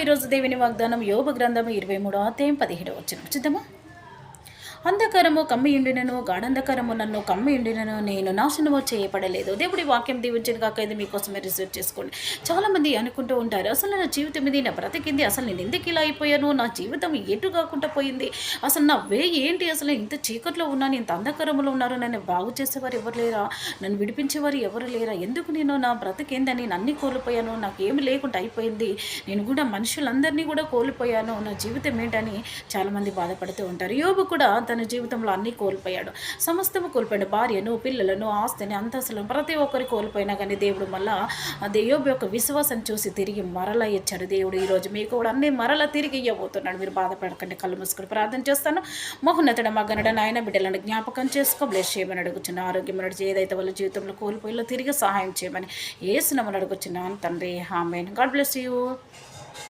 ఈరోజు దేవుని వాగ్దానం యోగ గ్రంథం ఇరవై మూడో అధ్యాయం పదిహేడు వచ్చిన చూద్దామా? అంధకారము కమ్మియుండినను గాఢంధకారము నన్ను కమ్మియుండినను నేను నాశనము చేయబడలేదు. దేవుడి వాక్యం దీవించిన కాక ఇది మీకోసమే రిసీవ్ చేసుకోండి. చాలామంది అనుకుంటూ ఉంటారు అసలు నా జీవితం ఇది నా బ్రతికింది అసలు నేను ఎందుకు ఇలా అయిపోయాను నా జీవితం ఎటు కాకుండా పోయింది అసలు నా వే ఏంటి అసలు ఇంత చీకట్లో ఉన్నాను ఇంత అంధకారంలో ఉన్నారు నన్ను బాగు చేసేవారు ఎవరు లేరా నన్ను విడిపించేవారు ఎవరు లేరా ఎందుకు నేను నా బ్రతికేందని నేను అన్ని కోల్పోయాను నాకు ఏమి లేకుండా అయిపోయింది నేను కూడా మనుషులందరినీ కూడా కోల్పోయాను నా జీవితం ఏంటని చాలామంది బాధపడుతూ ఉంటారు. యోబు కూడా తన జీవితంలో అన్నీ కోల్పోయాడు. సమస్తము కోల్పోయాడు. భార్యను పిల్లలను ఆస్తిని అంతస్తులను ప్రతి ఒక్కరు కోల్పోయినా కానీ దేవుడు మళ్ళా అదే యొక్క విశ్వాసం చూసి తిరిగి మరల ఇచ్చాడు. దేవుడు ఈరోజు మీకు కూడా అన్ని మరల తిరిగి ఇవ్వబోతున్నాడు. మీరు బాధపడకండి. కళ్ళు మూసుకొని ప్రార్థన చేస్తాను. మహోన్నతుడ మగనడ నాయన బిడ్డలను జ్ఞాపకం చేసుకో. బ్లెస్ చేయమని అడుగుచున్న ఆరోగ్యం నడిచి ఏదైతే వాళ్ళ జీవితంలో కోల్పోయిలో తిరిగి సహాయం చేయమని ఏసునమని అడుగుచున్నాను తండ్రి. Amen God bless you.